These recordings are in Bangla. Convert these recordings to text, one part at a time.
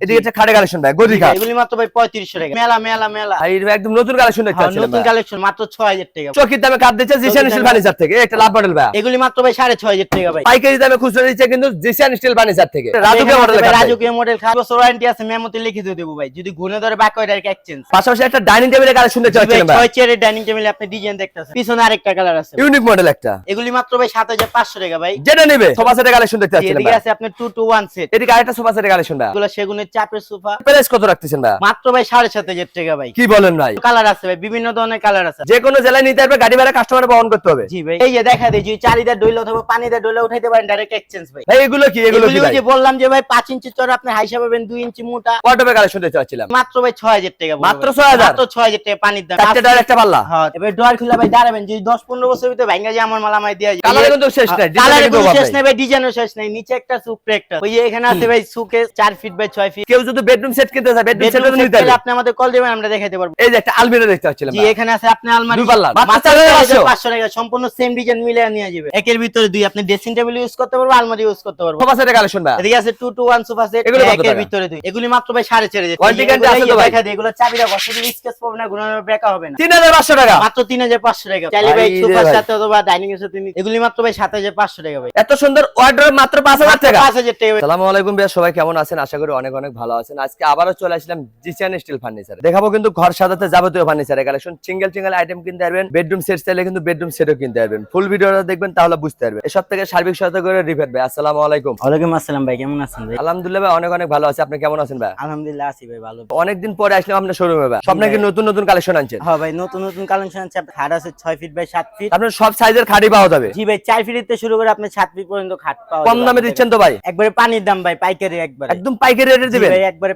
এদিকে একটা খাটে কালেকশন ভাই গদি খাট। এগুলি মাত্র ভাই পঁয়ত্রিশশো টাকা। মেলা মেলা মেলা। ভাই একদম নতুন কালেকশন দেখতে পাচ্ছেন নতুন কালেকশন মাত্র ছয় হাজার টাকা। চকির দামে কাট দিচ্ছে জিসান স্টিল ফার্নিচার থেকে একটা লাভ মডেল ভাই। এগুলি মাত্র ভাই সাড়ে ছয় হাজার টাকা ভাই। পাইকারি দামে খুচরা দিচ্ছে কিন্তু জিসান স্টিল ফার্নিচার থেকে। রাজুকে মডেল রাজকীয় মডেল খাওয়া বছর ওয়ারেন্টি আছে মেমোতে লিখে দিয়ে দেবো ভাই। যদি ঘুরে ধরে বাক এক্সচেঞ্জ পাশাপাশি একটা ডাইনিং টেবিলের কালেকশন দেখতে পাচ্ছেন ভাই ছয় চেয়ারের ডাইনিং টেবিলে আপনি ডিজাইন দেখতেছেন। পিছনে আরেকটা কালার আছে। ইউনিক মডেল একটা। এগুলি মাত্র ভাই সাত হাজার পাঁচশো টাকা ভাই। যেটা নেবে সোফা সেটের কালেকশন দেখতে পাচ্ছেন এদিকে আছে আপনার টু টু ওয়ান সেট এদিকে আরেকটা সোফা সেটের কালেকশন ভাই। এগুলো সেগুনের চাপের সোফা। প্রাইস কত রাখতেছেন ভাই? মাত্র ভাই সাড়ে সাত হাজার টাকা ভাই। কি বলেন ভাই? কালার আছে ভাই বিভিন্ন ধরনের কালার আছে। যে কোনো জেলায় নিতে পারবে গাড়ি ভাড়া কাস্টমার বহন করতে হবে। জি ভাই এই যে দেখা দিই যে চারিদার ডইলে অথবা পানিদার ডইলে উঠাইতে পারেন ডাইরেক্ট এক্সচেঞ্জ ভাই। ভাই এগুলো কি এগুলো কি ভাই? যে বললাম যে ভাই পাঁচ ইঞ্চি চড় আপনি হাইসা পাবেন দুই ইঞ্চি মোটা। কত টাকা কালেকশন দেখতে পাচ্ছিলাম মাত্র ভাই ছয় হাজার টাকা মাত্র ভাই। 6,000? মাত্র ছয় হাজার টাকা পানির দাম। চারটে ডয়ার একটা পাল্লা? হ্যাঁ এবার ডোয়ার খুলে ভাই দাঁড়াবেন যদি দশ পনেরো বছর ভিতরে ভাঙ্গা যে আমার মালামাই দিয়ে কালারে কিন্তু শেষ নাই কালারে ডিজাইনের কোনো অভাব শেষ নাই। ভাই ডিজাইনও শেষ নেই নিচে একটা সুপরে একটা। ওই যে এখানে আছে ভাই সুকে চার ফিট বাই ছয় ফিট কেউ যদি বেডরুম সেট কিনতে চায় বেডরুম সেট নিতে পারবে। আপনি আমাদের কল দিবেন আমরা দেখাইতে পারব। এই যে একটা আলমিরা দেখতে পাচ্ছিলাম জি এখানে আছে আপনি আলমারি। দুই পাল্লা। মাত্র মাত্র 4,500 পাঁচশো টাকা সম্পূর্ণ সেম ডিজাইন নিয়ে যাবে। একের ভিতরে দুই আপনি ড্রেসিং টেবিল ইউজ করতে পারব আলমারি ইউজ করতে পারব। সোফা সেটের কালেকশন ভাই। এদিকে আছে two two one sofa set একের ভিতরে দুই। এগুলি মাত্র ভাই সাড়ে চার হাজার। Warranty guarantee আছে তো ভাই? এগুলো চাবিটা বসে দিলে স্কেচ পাবে না বেকা হবে না। তিন হাজার পাঁচশো টাকা। মাত্র তিন হাজার পাঁচশো টাকা। চাইলে ভাই ভাই। সোফার সাথে অথবা ডাইনিং এর সাথে এগুলি মাত্র ভাই সাত হাজার পাঁচশো টাকা ভাই। এত সুন্দর অর্ডার মাত্র পাঁচ হাজার টাকা। পাঁচ হাজার টাকা ভাই। সালামু আলাইকুম ভাইয়া সবাই কেমন আছেন? আশা করি অনেক অনেক ভালো আছেন। আজকে আবারও চলে আসলাম জিসিয়ান স্টিল ফার্নিচার দেখাবো কিন্তু ঘর সাজাতে যাবতীয় ফার্নিচারের কালেকশন সিঙ্গেল সিঙ্গেল আইটেম কিনতে পারবেন। বেডরুম সেট চাইলে কিন্তু বেডরুম সেটও কিনতে পারবেন। ফুল ভিডিওটা দেখবেন তাহলে বুঝতে পারবেন। এসব থেকে সার্বিক সহায়তা করে রিফেট ভাই আসসালামু আলাইকুম। ওয়ালাইকুম আসসালাম ভাই কেমন আছেন ভাই? আলহামদুলিল্লাহ ভাই অনেক অনেক ভালো আছে। আপনি কেমন আছেন ভাই? আলহামদুলিল্লাহ আছি ভাই ভালো। অনেকদিন পরে আসলাম আপনার শোরুমে ভাই। সব নাকি নতুন নতুন কালেকশন আনছেন? হ্যাঁ ভাই নতুন নতুন কালেকশন আছে আপনার খাট আছে ছয় ফিট বাই সাত ফিট আপনার সব সাইজের খাড়ি পাওয়া যাবে। জি ভাই চার ফিট থেকে শুরু করে আপনি সাত ফিট পর্যন্ত খাট পাওয়া কম দামে দিচ্ছেন তো ভাই? একবারে পানির দাম ভাই পাইকারি একবারে। একদম পাইকারি রেটে দিবেন? একবারে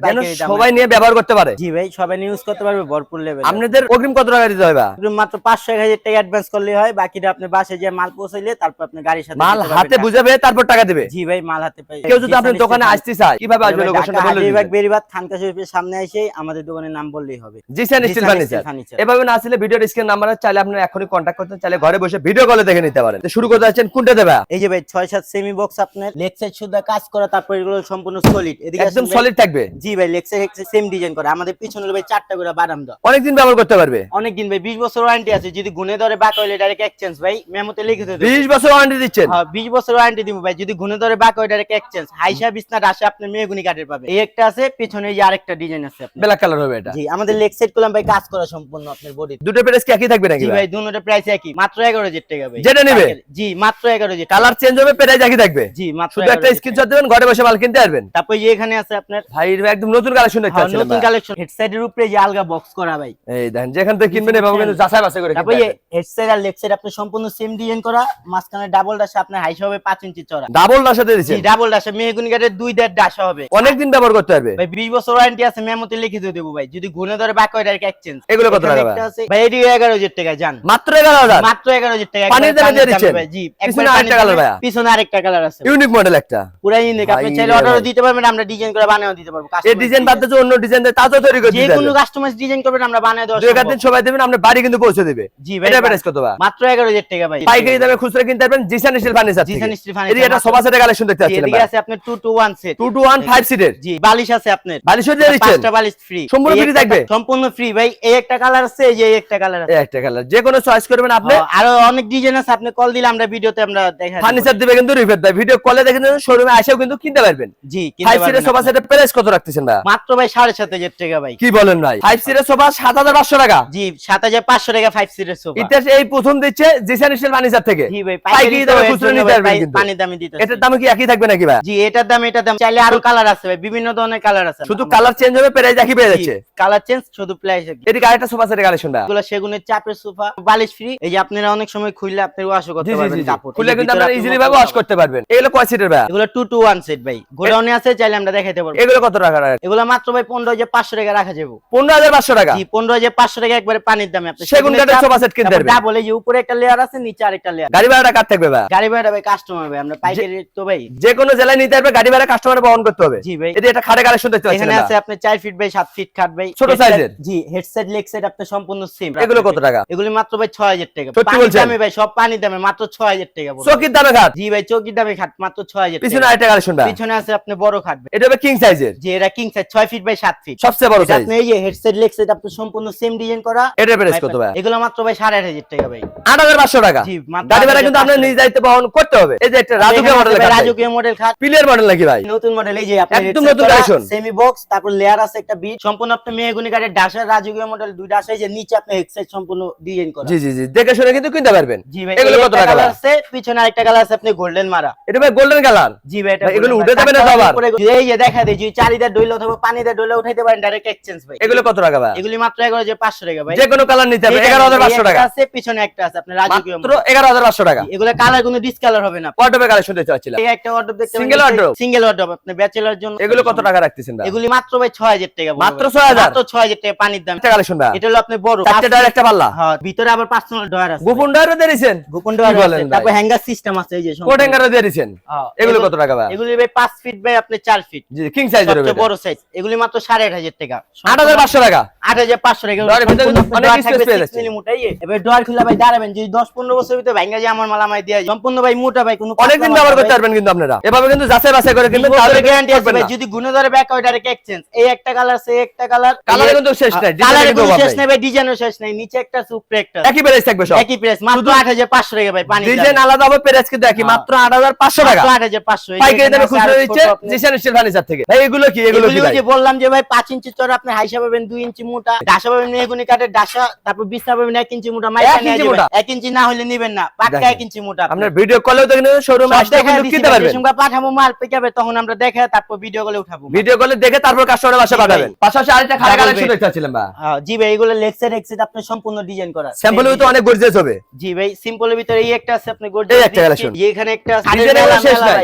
সবাই নিয়ে ব্যবহার করতে পারে। জি ভাই সবাই ইউজ করতে পারবে ভরপুর লেভেল আপনাদের অগ্রিম কত টাকা দিতে হবে? মাত্র হাজার টাকা অ্যাডভান্স করলে হয় বাকিটা আপনি বাসে যে মাল পৌঁছাইলে তারপর আপনি গাড়ির সাথে মাল হাতে বুঝাবে তারপর টাকা দিবে। জি ভাই মাল হাতে পাই কেউ যদি আপনার দোকানে আসতে চায় কীভাবে আসবে লোকেশনটা বলে দিবেন? খানকা শরীফের সামনে এসে আমাদের দোকানের নাম বললেই হবে। Zisan furniture steel furniture. এভাবে না আসলে ভিডিওর স্ক্রিন নাম্বার চাইলে আপনি এখনই কন্ট্যাক্ট করতে চাইলে ঘরে বসে ভিডিও কলে দেখে নিতে পারেন। শুরু করতে যাচ্ছেন কোনটা দেবে এই যে ভাই ছয় সাত সেমি বক্স আপনার লেগ সাইড শুধু কাজ করা তারপর এগুলো সম্পূর্ণ সলিড এদিকে একদম আসেন ভাই- থাকবে? জি ভাই লেগ সাইড সেম ডিজাইন করা। আমাদের পিছনে ভাই চারটা করে বাদাম দেওয়া অনেকদিন ব্যবহার করতে পারবে? অনেকদিন ভাই বিশ বছর ওয়ারেন্টি আছে। যদি গুনে ধরে বাক হইলে ডাইরেক্ট এক্সচেঞ্জ ভাই মেমোতে লিখে দেবো বিশ বছর ওয়ারেন্টি দিচ্ছেন? হ্যাঁ বিশ বছর ওয়ারেন্টি দিব ভাই। যদি গুনে ধরে বাক হয় ডাইরেক্ট এক্সচেঞ্জ হাইসা বিছনা রাশে আপনি মেগুনি কাঠের পাবে। এই একটা আছে পিছনে এই আরেকটা ডিজাইন আছে আপনার। ব্ল্যাক কালার হবে এটা? জি আমাদের লেগ সেট করলাম ভাই কাজ করা সম্পূর্ণ আপনার বডি দুটো প্রাইস কি একই থাকবে নাকি জি ভাই? দুটোর প্রাইস একই। মাত্র এগারো হাজার টাকা ভাই। যেটা নেবে? জি মাত্র এগারো হাজার কালার চেঞ্জ হবে প্রাইস একই থাকবে? জি মাত্র শুধু একটা স্ক্রিনশট দিবেন ঘরে বসে মাল কিনতে পারবেন? তারপর এখানে আছে আপনার ভাই এটা একদম নতুন কালেকশন দেখতে হ্যাঁ, পাচ্ছেন নতুন কালেকশন হেড উপরে যে আলগা বক্স করা ভাই। এই দেখেন যেখান থেকে কিনবেন এভাবে কিন্তু যাচাই বাছাই করে তারপর হেড আর লেগ সাইড আপনি সম্পূর্ণ সেম ডিজাইন করা মাঝখানে ডাবল ডাসা আপনার হাইসা হবে পাঁচ ইঞ্চি চড়া ডাবল না সাথে ডাবল ডাসা মেহগুনি কাঠের দুই দেড় ডাসা হবে। অনেকদিন ব্যবহার করতে পারবে। ভাই বিশ বছর ওয়ারেন্টি আছে মেমোতে লিখে দিয়ে দেবো ভাই। যদি ঘুরে ধরে বাক হয় ডাইরেক্ট এক্সচেঞ্জ এগুলো কত টাকা ভাই? ভাই এটি এগারো হাজার টাকা জান। মাত্র এগারো হাজার? মাত্র এগারো হাজার টাকা। পানির দামে দিয়ে দিচ্ছেন? জি পিছনে আরেকটা colour পিছনে আরেকটা কালার আছে। ইউনিক মডেল একটা। পুরাই ইউনিক আপনি ভাই চাইলে রে দিতে পারবেন আমরা ডিজাইন করে বানিয়ে দিতে পারব এই ডিজাইন বাদ দিয়ে অন্য ডিজাইন দেয় তাও তৈরি করে যে কোনো কাস্টমাইজ ডিজাইন করবেন আমরা বানিয়ে দেওয়া দুই দিন সবাই দেবেন আমরা বাড়ি কিন্তু পৌঁছে দিবে। জি ভাই এটা প্রাইস কত ভাই? মাত্র এগারো হাজার টাকা ভাই। পাইকারি দামে খুচরা কিনতে পারবেন Zisan steel furniture Zisan steel furniture এদিকে একটা সোফা কালেকশন দেখতে পাচ্ছেন এদিকে আছে আপনার two two one set two two one five সিটের জি বালিশ আছে আপনার। বালিশও দিয়ে দিচ্ছেন পাঁচটা বালিশ ফ্রি সম্পূর্ণ free থাকবে? সম্পূর্ণ ফ্রি ভাই। এই একটা কালার আছে এই যে একটা কালার আছে। একটা কালার যে কোনো চয়েস করবেন আপনি। আরও অনেক ডিজাইন আছে আপনি কল দিলে আমরা ভিডিওতে আমরা ফার্নিচার দিবে কিন্তু ভিডিও কলে শোরুমে কিন্তু কিনতে পারবেন। জি কিনতে সিটের সোফা আপনি। প্রাইস কত রাখতেছেন ভাই? মাত্র ভাই সাড়ে সাত হাজার টাকা ভাই। কি বলেন ভাই? ফাইভ সিটের সোফা সাত হাজার পাঁচশো টাকা। জি সাত হাজার পাঁচশো টাকা ফাইভ সিটের সোফা ইতিহাস এই প্রথম দিচ্ছে জিসান স্টিল ফার্নিচার থেকে। জি ভাই পাইকারি দামে এর নিতে পারবেন কিন্তু। পানির দামে দিতে এটার দাম কি একই থাকবে নাকি ভাই? জি এটার দাম এটার দাম চাইলে আরও কালার আছে ভাই বিভিন্ন ধরনের কালার আছে। শুধু কালার চেঞ্জ হবে প্রাইস একই পেয়ে যাচ্ছে। কালার চেঞ্জ শুধু প্রাইস এদিকে আরেকটা সোফা সেটের কালেকশন ভাই এগুলো সেগুনের চাপের সোফা বালিশ ফ্রি এই যে আপনারা অনেক সময় খুললে আপনি ওয়াশও জি করতে পারবেন। কাপড়। খুলে কিন্তু আপনারা ইজিলি ভাবে ওয়াশ করতে পারবেন। এগুলো কয় সিটের ভাই? এগুলো টু টু ওয়ান সেট ভাই। গোডাউনে আছে চাইলে আমরা দেখাইতে পারব। এগুলো কত টাকা? এগুলো মাত্র ভাই পনেরো হাজার পাঁচশো টাকা রাখা যাব পনেরো হাজার পাঁচশো টাকা? পনেরো হাজার পাঁচশো টাকা একবারে পানির দামে আপনি সেগুন কাঠের সোফা সেট কিনতে পারবেন। ডাবল যে উপরে একটা লেয়ার আছে নিচে আরেকটা লেয়ার গাড়ি ভাড়াটা কাট থাকবে ভাই? গাড়ি ভাড়া ভাই কাস্টমার ভাই আমরা পাইকারি তো ভাই। যে কোনো জেলায় নিতে পারবে গাড়ি ভাড়া কাস্টমার বহন করতে হবে। জি ভাই। একটা খাটে কালেকশন দেখতে পাচ্ছেন এখানে আছে আপনি চার ফিট বাই সাত ফিট খাট ভাই। ছোট এর? জি হেডসেট লেগ সেট আপনি সম্পূর্ণ সেম এগুলো কত টাকা? এগুলি মাত্র ভাই ছয় হাজার টাকা। সত্যি পানির? দামে ভাই সব পানির দামে মাত্র ছয় হাজার টাকা পড়বে। চকির দামে খাট? জি ভাই চৌকির দামে খাট মাত্র ছয় হাজার পিছনে আরেকটা কালেকশন ভাই। পিছনে আছে আপনি বড় খাট ভাই। এটা কিং সাইজ সাইজের যে এটা কিং সাইজ ছয় ফিট বাই সাত ফিট সবচেয়ে বড় সাইজ আপনি এই যে হেডসেট লেগ সেট আপনি সম্পূর্ণ সেম ডিজাইন করা এটার প্রাইস কত ভাই? এগুলো মাত্র ভাই সাড়ে আট হাজার টাকা ভাই। আট হাজার পাঁচশো টাকা? জি, গাড়ি ভাড়া কিন্তু 8,500 আপনার নিজ দায়িত্ব বহন করতে হবে। এই যে একটা রাজুকে মডেল রাজকীয় মডেল খাট পিলিয়ার মডেল নাকি ভাই? নতুন মডেল এই যে একদম নতুন। সেমি বক্স তারপর লেয়ার আছে একটা বিট সম্পূর্ণ আপনি মেহগুনি কাঠের ডাসার রাজকীয় মডেল দুইটা আছে যে নিচে আপনি সম্পূর্ণ ডিজাইন করা। জি জি জি দেখে শুনে কিন্তু কিনতে পারবেন। জি ভাই এগুলো কত টাকা আছে পিছনে আরেকটা কালার আছে আপনি গোল্ডেন মারা। এটা ভাই গোল্ডেন কালার জি ভাই এটা এগুলো উঠে যাবে না? উপরে- এই যে দেখা দেয় যে চারিদা ডইলে অথবা পানিতে ডইলে উঠাইতে পারেন ডাইরেক্ট এক্সচেঞ্জ ভাই। এগুলো কত টাকা ভাই? এগুলি মাত্র এগারো হাজার পাঁচশো টাকা ভাই। যে কোনো কালার নিতে হবে যেটা এগারো হাজার এই পাঁচশো একটা টাকা। আছে পিছনে একটা আছে আপনার রাজকীয় মাত্র এগারো হাজার পাঁচশো টাকা। এগুলো কালার কোনো ডিসকালার হবে না। কটবে কালেকশন দিতে চাচ্ছিলাম। এই একটা অর্ডার দেখতে Single wardrobe? সিঙ্গেল অর্ডার আপনি ব্যাচেলার জন্য এগুলো কত টাকা রাখতেছেন ভাই? এগুলি মাত্র ভাই ছয় হাজার টাকা মাত্র 6,000? মাত্র ছয় হাজার টাকা পানির দাম। একটা কালেকশন ভাই। এটা হলো আপনি বড়। চারটে ডয়ার একটা পাল্লা। হ্যাঁ ভিতরে আবার পার্সোনাল ডয়ার আছে। গোপন ডয়ারও দিয়ে দিছেন গোপন ডয়ার আছে তারপর হ্যাঙ্গার সিস্টেম আছে এই যে কোট হ্যাঙ্গারও দিয়ে দিছেন হ্যাঁ, এগুলো কত টাকা ভাই? এগুলি ভাই পাঁচ ফিট বাই আপনি চার ফিট জি কিং সাইজের হবে বড় সাইজ এগুলি মাত্র সাড়ে আট হাজার টাকা। আট হাজার পাঁচশো টাকা? আট হাজার পাঁচশো টাকা। ডয়ারের ভিতরে অনেক ডয়ার পেয়ে যাচ্ছে। মোটা, ইয়ে। এবার ডয়ার খুলে ভাই দাঁড়াবেন যদি দশ পনেরো বছর ভিতরে ভাঙ্গা যায় আমার মাল আমায় দিয়ে সম্পূর্ণ ভাই মোটা ভাই কোনো অনেকদিন পাতলা ব্যবহার করতে পারবেন কিন্তু আপনারা। এভাবে কিন্তু যাচাই বাছাই করে কিনবেন তাহলে গ্যারান্টি আছে ভাই যদি গুণে ধরে ব্যাক হয় ডাইরেক্ট এক্সচেঞ্জ এই একটা কালার সে একটা কালার কালারে কিন্তু শেষ নাই, ডিজাইনে কিন্তু শেষ নাই। নাই ভাই ডিজাইনও শেষ নাই। নিচে একটা সুপ্রে একটা একই প্রাইস থাকবে সব। একই প্রাইস মাত্র আট হাজার পাঁচশো টাকা ভাই পানি ডিজাইন আলাদা হবে প্রাইস কিন্তু একই হ্যাঁ। মাত্র আট হাজার পাঁচশো টাকা। আট হাজার পাঁচশো। পাইকারি দামে খুচরা দিচ্ছে জিসান স্টিল ফার্নিচার থেকে। ভাই এগুলো কি? এগুলো যে বললাম যে ভাই পাঁচ ইঞ্চি চড়া আপনি হাইসা পাবেন দুই ইঞ্চি মোটা ডাসা পাবেন মেহগুনি কাঠের ডাসা তারপর বিছনা পাবেন এক ইঞ্চি মোটা মাইকা এক ইঞ্চি মোটা? এক ইঞ্চি না হলে নিবেন না পাক্কা দেখেন। এক ইঞ্চি মোটা আপনার ভিডিও কলেও কিন্তু শোরুম আসতে কিনতে পারবেন পাঠাবো মাল পেকাবে তখন আমরা দেখে তারপর ভিডিও কলে উঠাবো। ভিডিও কলে দেখে তারপর কাস্টমারের বাসা পাঠাবেন। পাশাপাশি আরেকটা খারাপ কালেকশন bed। দেখতে ভাই। হ্যাঁ, জি ভাই এগুলো লেক্সের এক্সিট আপনি সম্পূর্ণ ডিজাইন করা। স্যাম্পল তো অনেক গর্জিয়াস হবে। জি ভাই সিম্পলের ভিতরে এই একটা আছে আপনি এই একটা collection। এখানে একটা।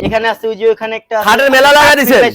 এখানে আছে ওই যে ওখানে একটা হাটের মেলা লাগা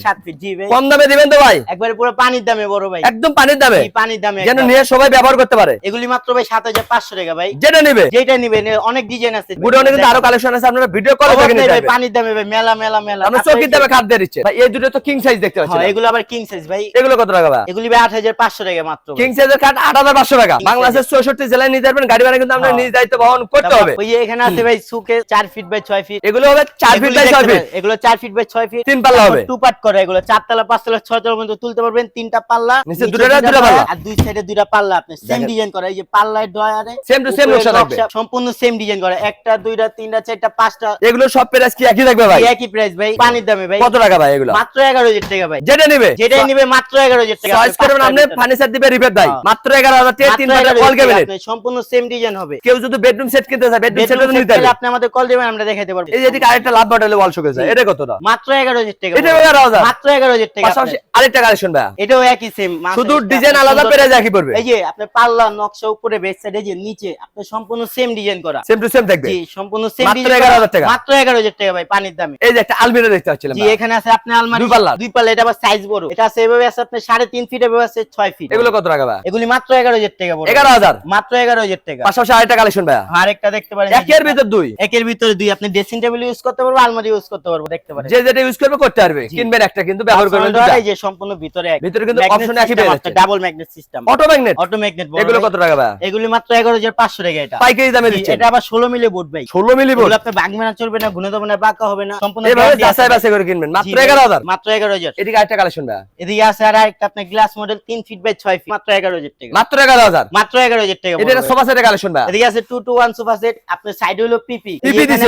সাত feet দিছেন? কম দামে দিবেন তো ভাই? একবারে পুরো পানির দামে বড় ভাই। একদম পানির দামে? পানির দামে যেন নিয়ে সবাই ব্যবহার করতে পারে। এগুলি মাত্র ভাই সাত হাজার পাঁচশো টাকা ভাই। যেটা নিবে? যেটা নিবেন এ অনেক ডিজাইন আছে। গুডাউনে কিন্তু আরও কালেকশন আছে আপনারা ভিডিও কলে দেখে নিতে পারবেন। পানির দামে ভাই মেলা মেলা মেলা। আমরা চকির দামে খাদ্য দিচ্ছে। ভাই এই দুটো তো কিং সাইজ দেখতে পাচ্ছি হ্যাঁ, এগুলো আবার কিং সাইজ ভাই। এগুলো কত টাকা ভাই? এগুলি ভাই আট হাজার পাঁচশো টাকা মাত্র কিং সাইজের কাঠ আট হাজার পাঁচশো টাকা। বাংলাদেশের চৌষট্টি জেলায় নিতে পারবেন গাড়ি ভাড়া কিন্তু আমরা হ্যাঁ। নিজ দায়িত্ব বহন করতে হবে। ওই এখানে আছে ভাই সুকে চার ফিট বাই ছয় ফিট এগুলো হবে চার ফিট বাই ছয় ফিট এগুলো চার ফিট বাই ছয় ফিট তিন পাল্লা হবে। টু পার্ট করে এগুলো চারতলা পাঁচতলা ছয় তলা পর্যন্ত তুলতে পারবেন তিনটা পাল্লা নিচে নিচে দুটো দুটো পাল্লা। আর দুই সাইডে দুইটা পাল্লা আপনি সেম ডিজাইন করা এই যে পাল্লায় ডয়ারে same নকশা থাকবে। সম্পূর্ণ সেম ডিজাইন করা একটা দুইটা তিনটা চারটা পাঁচটা। এগুলো সব প্রাইস কি একই থাকবে ভাই? একই প্রাইস ভাই পানির দামে ভাই। কত টাকা ভাই এগুলো? মাত্র এগারো হাজার টাকা ভাই। যেটা নিবে? যেটাই নিবে মাত্র এগারো হাজার টাকা। চয়েস করবেন আপনি ফার্নিচার দিবে রিপেয়ার দাই হ্যাঁ। মাত্র এগারো হাজার টাকা তিন হাজার কল ক্যাবিনেট আপনি সম্পূর্ণ সেম ডিজাইন হবে। কেউ যদি বেডরুম সেট কিনতে চায় বেডরুম set নিতে পারবে আপনি আমাদের কল দিবেন আমরা দেখাতে পারব। এই যে আরেকটা লাভ মডেলে ওয়াল শোকেস এটা কত না মাত্র এগারো হাজার টাকা এটা পড়বে। এগারো হাজার। মাত্র এগারো হাজার টাকা পাশাপাশি আরেকটা কালেকশন ভাই এটাও একই সেম শুধু ডিজাইন আলাদা পেরে যায় পড়বে। এই যে আপনি পাল্লা নকশা উপরে বেস সাইডে যে নিচে আপনি সম্পূর্ণ সেম ডিজাইন করা। সেম টু সেম থাকবে। জি সম্পূর্ণ সেম মাত্র 11,000 টাকা। মাত্র 11000 টাকা ভাই পানির দামে। এই যে একটা আলমিরা দেখতে পাচ্ছিলাম জি এখানে আছে আপনি আলমারি দুই পাল্লা। দুই পাল্লা এটা আবার সাইজ বড়। এটা আছে এভাবে আছে আপনি 3.5 ফিট এভাবে আছে 6 ফিট এগুলো কত টাকা ভাই এগুলি মাত্র 11000 টাকা পড়বে এগারো হাজার। মাত্র 11000 টাকা। পাশাপাশি আরেকটা কালেকশন ভাই আরেকটা দেখতে পারেন একের ভিতর দুই। একের ভিতরে দুই আপনি ড্রেসিং টেবিল ইউজ করতে পারবেন আলমারি ইউজ করতে পারবেন দেখতে পারেন। যে যেটা ইউজ করবে করতে পারবে। কিনবেন একটা কিন্তু ব্যবহার করবেন Optional এই যে সম্পূর্ণ ভিতরে এক ভিতরে কিন্তু option একই পেয়ে যাচ্ছে। Double magnet system auto magnet auto magnet এগুলো কত টাকা ভাই? এগুলি মাত্র 11500 টাকা এটা। পাইকারি দামে জি, এটা আবার 16 মিলি বোর্ড ভাই। ষোলো মিলি বোর্ড? আপনি ভাঙবে না চলবে না গুনে দেবে না বাঁকা হবে না সম্পূর্ণ এভাবে যাচাই বাছাই করে কিনবেন। মাত্র ভাই, এগারো হাজার। মাত্র 11000 এদিকে আরেকটা কালেকশন ভাই। এদিকে আছে আর একটা আপনার glass model 3 feet by 6 feet মাত্র 11000 টাকা। মাত্র এগারো হাজার। মাত্র 11000 টাকা এটা পড়বে। সোফা সেটের কালেকশন ভাই। এদিকে আছে 2 টু 1 সোফা সেট আপনার সাইড হলো পিপি?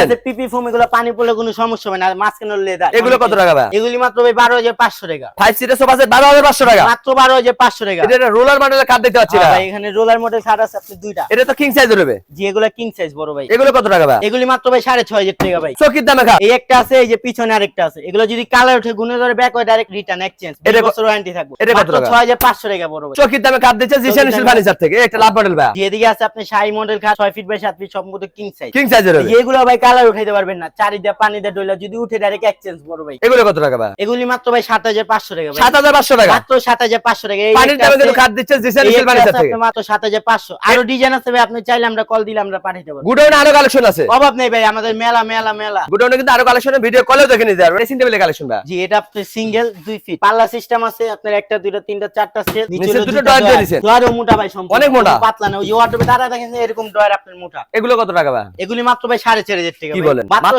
আছে পিপি ফোম এগুলো পানি পড়লে কোনো সমস্যা হবে না মাঝখানে লেদার এগুলো কত টাকা ভাই? এগুলি মাত্র ভাই 12500 টাকা। ফাইভ সিটের সোফা সেট বারো হাজার পাঁচশো টাকা। মাত্র 12500 টাকা। এটা রোলার মডেলের কার্ড দেখতে পাচ্ছি ভাই এখানে রোলার মডেল খাট আছে আপনি দুইটা। এটা তো কিং সাইজ হবে। জি এগুলো কিং সাইজ বড় ভাই। এগুলো কত টাকা ভাই? এগুলি মাত্র ভাই 6500 টাকা ভাই। চকির দামে খা। এই একটা আছে এই যে পিছনে আরেকটা আছে। এগুলো যদি কালার উঠে গুনে ধরে ব্যাক হয় ডাইরেক্ট রিটার্ন এক্সচেঞ্জ এটা বছর ওয়ারেন্টি থাকবে। এটা কত মাত্র টাকা? 6500 টাকা বড় ভাই। চকির দামে কার্ড দিচ্ছে জিসান ফার্নিচার থেকে। একটা লাভ মডেল ভাই। এদিকে আছে আপনি শাড়ি মডেল খাট 6 ফিট বাই 7 ফিট সম্পূর্ণ কিং সাইজ কিং সাইজের হবে। এগুলো ভাই কালার উঠাইতে পারবেন না। চারি দিয়ে পানি ডইলা যদি উঠে ডাইরেক্ট এক্সচেঞ্জ বড় ভাই। এগুলো কত টাকা ভাই? এগুলি মাত্র ভাই 7500 টাকা সাত হাজার পাঁচশো টাকা? মাত্র 7500 টাকা। পানির দামে আছে- কিন্তু দিচ্ছে জিসান এই স্টিল একটা ফার্নিচার আছে থেকে মাত্র সাত হাজার পাঁচশো। আরও ডিজাইন আছে ভাই আপনি চাইলে আমরা কল দিলে আমরা পাঠাইতে পারব গুডাউনে আরও কালেকশন আছে। অভাব নেই ভাই আমাদের মেলা মেলা মেলা। গুডাউনে কিন্তু আরও কালেকশন ভিডিও কলেও দেখে নিতে পারবেন। ড্রেসিং টেবিলের কালেকশন জি এটা আপনার সিঙ্গেল দুই ফিট পাল্লা সিস্টেম আছে আপনার একটা দুইটা তিনটা চারটা সেট নিচে দুটো ডয়ার দিয়ে দিছেন। ডয়ারও মোটা ভাই সম্পূর্ণ। অনেক মোটা। পাতলা না। ওই ওয়ার্ডরোবে দাঁড়া দেখেন এরকম ডয়ার আপনার মোটা। এগুলো কত টাকা ভাই? এগুলি মাত্র ভাই সাড়ে চার হাজার টাকা কি বলেন? মাত্র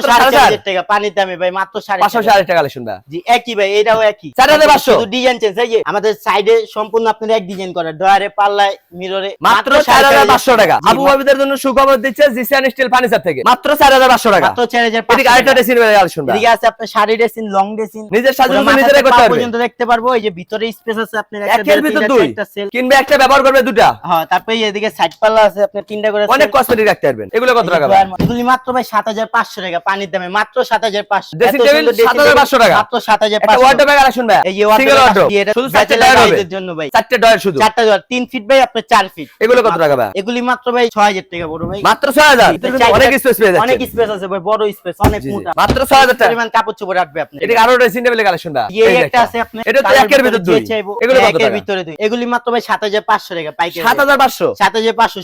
টাকা পানির দামে ভাই মাত্র সাড়ে পাঁচশো চার কালেকশন ভাই। জি একই ভাই এটাও একই। চারটাতে পাঁচশো ডিজাইন চেঞ্জ এই যে আমাদের সাইডে সম্পূর্ণ আপনার এক ডিজাইন করা ডয়ারে পাল্লায় মিররে মাত্র চার পাঁচশো টাকা। আবু ভাবিদের জন্য সুখবর দিচ্ছে জিসান স্টিল ফার্নিচার থেকে। মাত্র চার পাঁচশো টাকা। মাত্র চার হাজার পাঁচশো আরেকটা ড্রেসিং শুনবেন এদিকে আছে আপনার শাড়ি ড্রেসিং লং ড্রেসিং নিজের সাজু নিজেরাই করতে পারবে। পর্যন্ত দেখতে পারব এই যে ভিতরে স্পেস আছে আপনার একের ভিতর দুই। কিনবে একটা ব্যবহার করবে দুটা। হ্যাঁ তারপরে এদিকে সাইড পাল্লা আছে আপনার তিনটা করে অনেক কসমেটিক রাখতে পারবেন। এগুলো কত টাকা এগুলি মাত্র ভাই 7500 টাকা পানির দামে মাত্র 7500 ড্রেসিং টেবিল 7500 টাকা। মাত্র 7500 ভাই কালেকশন এগুলি মাত্র ভাই 6000 টাকা বড় ভাই। মাত্র 6000 অনেক স্পেস পেয়ে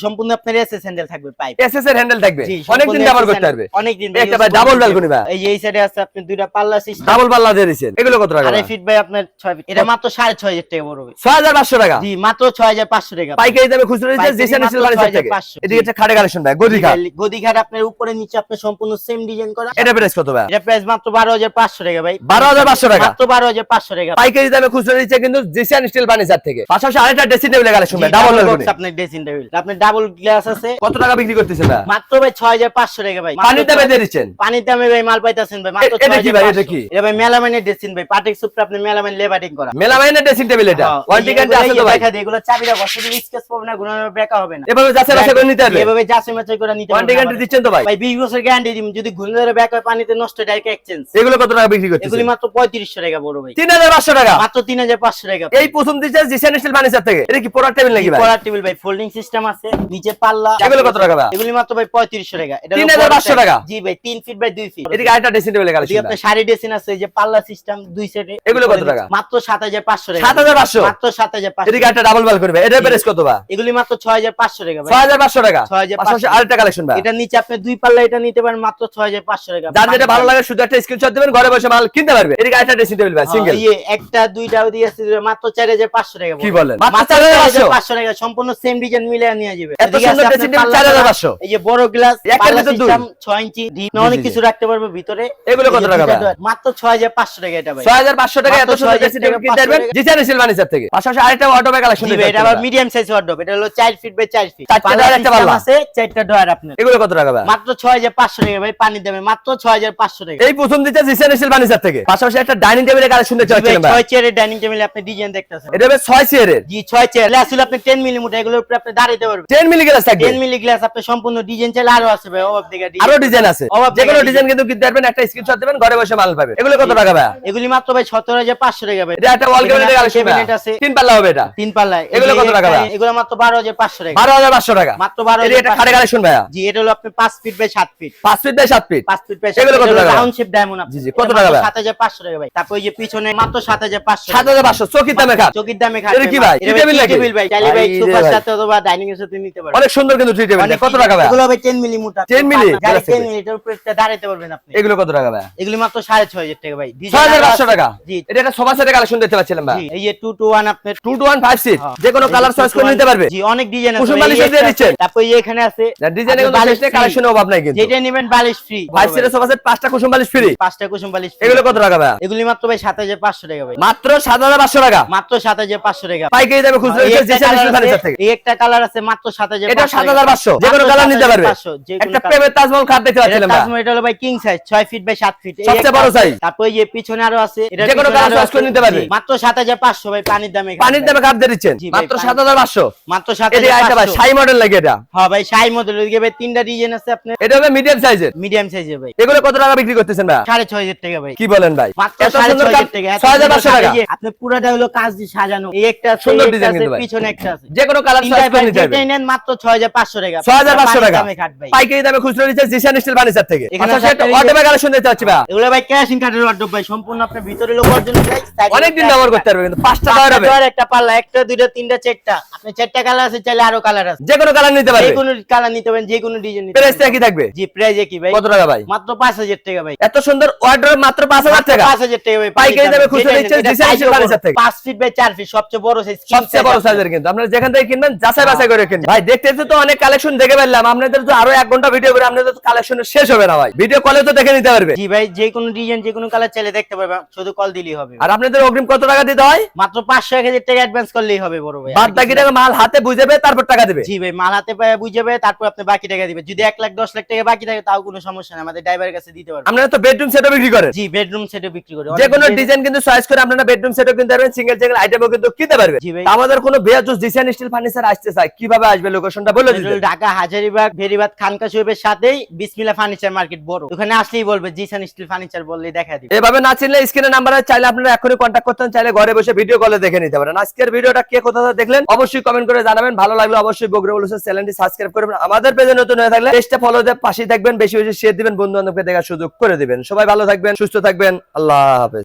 সম্পূর্ণ হ্যান্ডেল থাকবে হ্যান্ডেল অনেক দিন ব্যবহার করতে অনেক দিন ডাবল ডালকনি এই এই আছে আপনি পাল্লা ডাবল পাল্লা দিয়ে দিয়েছেন। এগুলো কত টাকা? আড়াই? ফিট ভাই আপনার ছয় ফিট এটা মাত্র সাড়ে ছয় হাজার টাকা পড়বে ছয় হাজার পাঁচশো টাকা? জি মাত্র ছয় হাজার পাঁচশো টাকা। পাইকারি দামে খুচরো দিচ্ছে পাইকারি জিসান স্টিল ফার্নিচার থেকে। 6,500 এদিকে একটা খাটে কালেকশন ভাই গদি খাট। গদিঘাট আপনার উপরে নিচে আপনার সম্পূর্ণ সেম ডিজাইন করা। এটা প্রাইস কত ভাই? এটা প্রাইস মাত্র বারো হাজার পাঁচশো টাকা ভাই। 12,500 টাকা। মাত্র বারো হাজার পাঁচশো টাকা। পাইকারি দামে খুচরো দিচ্ছে কিন্তু জিসান স্টিল ফার্নিচার থেকে। পাশাপাশি আরেকটা ড্রেসিং টেবিলের কালেকশন ভাই ডাবল আপনার ড্রেসিং টেবিল আপনার ডাবল গ্লাস আছে। কত টাকা বিক্রি করতেছেন ভাই? মাত্র ভাই ছয় হাজার পাঁচশো টাকা ভাই। পানির দামে দিয়ে দিচ্ছেন। পানির দামে ভাই মাল পাইতেছেন ভাই মাত্র এটা কি ভাই, এটা কি? এটা ভাই মেলামাইনের ড্রেসিং ভাই আপনি মেলামাইন লেবারিং করা। মেলামাইনের ড্রেসিং টেবিল এটা। হ্যাঁ, ওয়ারেন্টি গ্যারান্টি আছে তো ভাই? দেখা এগুলো চাবিটা বসে দিলে স্কেচ পাবে না, গুণানো বেকা হবে না। এভাবে যাচাই বাছাই করে নিতে পারবে এভাবে যাচাই বাছাই করে নিতে ওয়ারেন্টি পারবেন গ্যারান্টি দিচ্ছেন তো ভাই? ভাই 20 বছর গ্যারান্টি দিম যদি ঘুরে ধরে ব্যাক হয় পানিতে নষ্ট ডাইরেক্ট এক্সচেঞ্জ এগুলো কত টাকা বিক্রি করতেছেন? এগুলি মাত্র 3500 টাকা বড় ভাই। তিন হাজার পাঁচশো টাকা? মাত্র 3500 টাকা। এই প্রথম দিচ্ছে জিসান স্টিল ফার্নিচার থেকে। এটা কি পোড়ার টেবিল নাকি ভাই? পড়ার টেবিল ভাই ফোল্ডিং সিস্টেম আছে নিচে পাল্লা। এগুলো কত টাকা ভাই? এগুলি মাত্র ভাই 3500 টাকা। এটা হলো 3500 টাকা? জি ভাই 3 ফিট বাই 2 ফিট এদিকে আরেকটা ড্রেসিং আপনার শাড়ি ড্রেসিং আছে এই যে পাল্লা সিস্টেম দুই সেটে এগুলো কত টাকা? মাত্র 7500 টাকা। 7500? মাত্র 7500 এদিকে একটা ডাবল বাল করবে। এটা প্রাইস কত ভাই এগুলি মাত্র 6500 টাকা ভাই। ছয় হাজার পাঁচশো টাকা? 6500 আরেকটা কালেকশন ভাই এটা নিচে আপনি দুই পাল্লা এটা নিতে পারেন মাত্র 6500 টাকা। যার যেটা ভালো লাগে শুধু একটা স্ক্রিনশট দিবেন ঘরে বসে মাল কিনতে পারবে। এদিকে আরেকটা ড্রেসিং টেবিল ভাই সিঙ্গেল ইয়ে একটা দুইটা দিয়ে আছে মাত্র 4500 টাকা কি বলেন? মাত্র মাত্র চার হাজার পাঁচশো। 4500 টাকা সম্পূর্ণ সেম ডিজাইন মিলে নিয়ে যাবে। এত সুন্দর আছে dressing আপনার table পাল্লা 4500 এই যে বড় গ্লাস একের ভিতর দুই। 6 ইঞ্চি ডিপ অনেক কিছু রাখতে পারবে ভিতরে। এগুলো কত টাকা মাত্র 6500 টাকা এটা ভাই। টাকা এত সুন্দর ড্রেসিং টেবিল কিনতে পারবেন 500 জিসান থেকে। পাশাপাশি আরেকটা অটোবে কালেকশন জি এটা আবার মিডিয়াম সাইজ ওয়ার্ডরোব এটা হলো 4 ফিট বাই 4 ফিট চারটে ডয়ার, একটা পাল্লা। আছে চারটা ডয়ার আপনার। এগুলো কত টাকা ভাই? মাত্র 6500 টাকা ভাই পানি দেবে মাত্র 6500 টাকা। এই প্রথম দিচ্ছে জিসান স্টিল থেকে। পাশাপাশি একটা ডাইনিং টেবিলের কালেকশন দেখতে পাচ্ছেন ভাই। ছয় চেয়ারের ডাইনিং টেবিলে আপনি ডিজাইন দেখতেছেন। এটা হবে ছয় চেয়ারের জি ছয় চেয়ার আসলে আপনি 10 মিলি এগুলোর উপরে আপনি দাঁড়াইতে পারবেন। টেন মিলি গ্লাস থাকবে। 10 মিলি গ্লাস আপনি সম্পূর্ণ ডিজাইন চাইলে আরও আছে ভাই অভাব দিকে আরও ডিজাইন আছে। অভাব যে কোনো ডিজাইন কিন্তু কিনতে পারবেন একটা স্ক্রিনশট দিবেন ঘরে বসে মাল পাবেন। এগুলো কত টাকা ভাই? এগুলি মাত্র ভাই 17500 টাকা ভাই এটা একটা ওয়াল ক্যাবিনেট আছে তিন পাল্লা হবে এটা? তিন পাল্লা। এগুলো কত টাকা ভাই? এগুলো মাত্র 12500 টাকা। বারো হাজার পাঁচশো টাকা? মাত্র 12500 এটা একটা খাটে কালেকশন ভাইয়া? জি এটা হলো আপনি 5 ফিট বাই 7 ফিট পাঁচ ফিট বাই সাত ফিট 5 ফিট বাই এগুলো কত টাকা? রাউন্ড শেপ ডায়মন্ড জি, জি, কত টাকা ভাই? 7500 টাকা ভাই। তারপর ওই যে পিছনে মাত্র 7500 সাত হাজার পাঁচশো চকির দামে খাট। চকির দামে খাট এটা কি ভাই? টেবিল নাকি? টেবিল ভাই চাইলে ভাই। সোফার সাথে অথবা ডাইনিং এর সাথে নিতে পারেন অনেক সুন্দর কিন্তু ট্রি টেবিল কত টাকা ভাই? এগুলো ভাই 10 মিলি মোটা। 10 মিলি? যারা ঠিক আছে। 10 মিলি এটার উপরে একটা পারবেন আপনি। এগুলো কত টাকা ভাই? এগুলি মাত্র 6500 টাকা ভাই। ছয় হাজার পাঁচশো টাকা? জি এটা একটা সোফা সেটের কালেকশন দেখতে পাচ্ছিলাম ভাই। এই যে 2 টু 1 আপনার two two one five seat হ্যাঁ। যে কোনো কালার চয়েস করে নিতে পারবে। জি অনেক ডিজাইন আছে। কুসুম ভাই, দিয়ে দিচ্ছেন। তারপর এই এখানে আছে। ডিজাইনে আপনি কিন্তু বালিশ শেষে free। কালেকশনের অভাব নাই কিন্তু। যেটা নেবেন বালিশ ফ্রি ফাইভ সিটের সোফা সেট পাঁচটা কুসুম বালিশ ফ্রি পাঁচটা কুসুম বালিশ এগুলো কত টাকা ভাই? এগুলি মাত্র ভাই 7500 টাকা ভাই। মাত্র সাত হাজার পাঁচশো টাকা। মাত্র 7500 টাকা। পাইকারি দামে খুচরো এই দিচ্ছে একটা জিসান colour ফার্নিচার থেকে এই একটা কালার আছে মাত্র 7500 এটা সাত হাজার পাঁচশো। যে কোনো কালার নিতে পারবে। 7500, যে কোনো একটা প্রেমের তাজমহল খাট দেখতে এটা পাচ্ছিলাম তাজমহল, এটা হলো ভাই king size 6 feet by 7 feet এই সবচেয়ে বড় আছে। তারপর এই পিছনে আরও আছে যে কোনো choice আছে। করে নিতে পারবে। মাত্র 7500 ভাই পানির দামে পানির দামে দিয়ে দিচ্ছেন? মাত্র পানি- সাত হাজার পাঁচশো? মাত্র এটি আরেকটা ভাই সাই মডেল লাগে এটা। হ্যাঁ ভাই শাই মডেল ওইদিকে ভাই তিনটা ডিজাইন আছে আপনার। এটা হবে মিডিয়াম সাইজের মিডিয়াম সাইজের ভাই। এগুলো কত টাকা বিক্রি করতেছেন ভাই? সাড়ে ছয় হাজার টাকা ভাই। কি বলেন ভাই? মাত্র এত সাড়ে সুন্দর ছয় কাঠ হাজার টাকা। এত ছয় হাজার সুন্দর পাঁচশো কাঠ, টাকা। এই যে পুরাটা হলো কাজ দিয়ে সাজানো। এই একটা সুন্দর আছে, কিন্তু। পিছনে একটা আছে। যে কোনো কালার চয়েস করে নিতে পারবে নেন মাত্র ছয় হাজার পাঁচশো টাকা। ছয় হাজার পাঁচশো পানির টাকা। পাইকারি দামে খুচরো জিসান স্টিল ফার্নিচার থেকে। এখানে পাশাপাশি একটা একটা কালেকশন দেখতে পাচ্ছি ভাই। এগুলো ভাই ক্যাশিং ওয়ার্ডরোব ভাই সম্পূর্ণ আপনার ভিতরে লোক অর্জন অনেক ব্যবহার করতে পারবে কিন্তু পাঁচটা পাঁচটা হবে। একটা পাল্লা একটা দুইটা তিনটা চারটা। আপনি চারটা কালার আছে চাইলে আরও কালার আছে। যে কোনো কালার নিতে যে কোনো কালার নিতে পারেন যে কোনো ডিজাইন নিতে প্রাইসটা কি থাকবে। জি প্রাইস কি ভাই। কত টাকা ভাই? মাত্র পাঁচ হাজার টাকা ভাই। এত সুন্দর অর্ডার মাত্র পাঁচ হাজার টাকা। পাঁচ হাজার টাকা ভাই। পাইকারি দামে খুচরো যেটা দিচ্ছেন নেন, এটা design size ও furniture বড়। থেকে। পাঁচ ফিট বাই চার ফিট সবচেয়ে বড় সাইজ সবচেয়ে বড় সাইজের কিন্তু। আপনারা যেখান থেকে কিনবেন যাচাই বাছাই করে কিনবেন। ভাই তো অনেক কালেকশন দেখে ফেললাম। আপনাদের তো আরও এক ঘণ্টা ভিডিও করে আপনাদের কালেকশন শেষ হবে না ভাই। ভিডিও কলে তো দেখে নিতে পারবে। জি ভাই যে কোনো ডিজাইন যে কোনো কালার চাইলে দেখতে পারবেন। শুধু কল দিলেই হবে। আর আপনাদের অগ্রিম কত টাকা দিতে হয়? মাত্র পাঁচশো এক হাজার টাকা অ্যাডভান্স করলেই হবে বড় ভাই। বাদ বাকি টাকা মাল হাতে বুঝে পেয়ে তারপর টাকা দেবে। জি ভাই মাল হাতে পায়ে বুঝে পাবে তারপর আপনি বাকি টাকা দিবেন। যদি এক লাখ দশ লাখ টাকা বাকি থাকে তাও কোনো সমস্যা নেই। আমাদের ড্রাইভারের কাছে দিতে পারবেন। আপনারা তো বেডরুম সেটও বিক্রি করেন। জি বেডরুম সেটে বিক্রি করে। যে কোনো ডিজাইন কিন্তু চয়েস করে আপনারা বেডরুম সেটও কিনতে পারবেন সিঙ্গেল সিঙ্গেল আইটেমও কিন্তু কিনতে পারবেন। জি ভাই। আমাদের কোনো বেয়াজুস ডিজাইন স্টিল ফার্নিচার আসতে চায় কীভাবে আসবে? লোকেশনটা বলে দিতে। ঢাকা হাজারিবাগ ভেরিবাদ খানকা শরীফের সাথেই বিসমিল্লা ফার্নিচার মার্কেট বড়। ওখানে আসলেই বলবে জিসান স্টিল ফার্নিচার বললেই দেখা দিবে। এভাবে না চিনলে স্ক্রিনে নাম্বার চাইলে আপনারা এখনই কন্ট্যাক্ট করতেন চাইলে ঘরে বসে ভিডিও কলে দেখে নিতে পারেন। আজকের ভিডিওটা কে কোথা দেখলেন, অবশ্যই কমেন্ট করে জানাবেন। ভালো লাগলে অবশ্যই বগরে বলছে চ্যানেলটি সাবস্ক্রাইব করবেন আমাদের পেজে নতুন হয়ে থাকলে পেজটা ফলো দিয়ে পাশে থাকবেন, বেশি বেশি শেয়ার দিবেন বন্ধু বান্ধবকে দেখার সুযোগ করে দিবেন। সবাই ভালো থাকবেন, সুস্থ থাকবেন। আল্লাহ হাফেজ।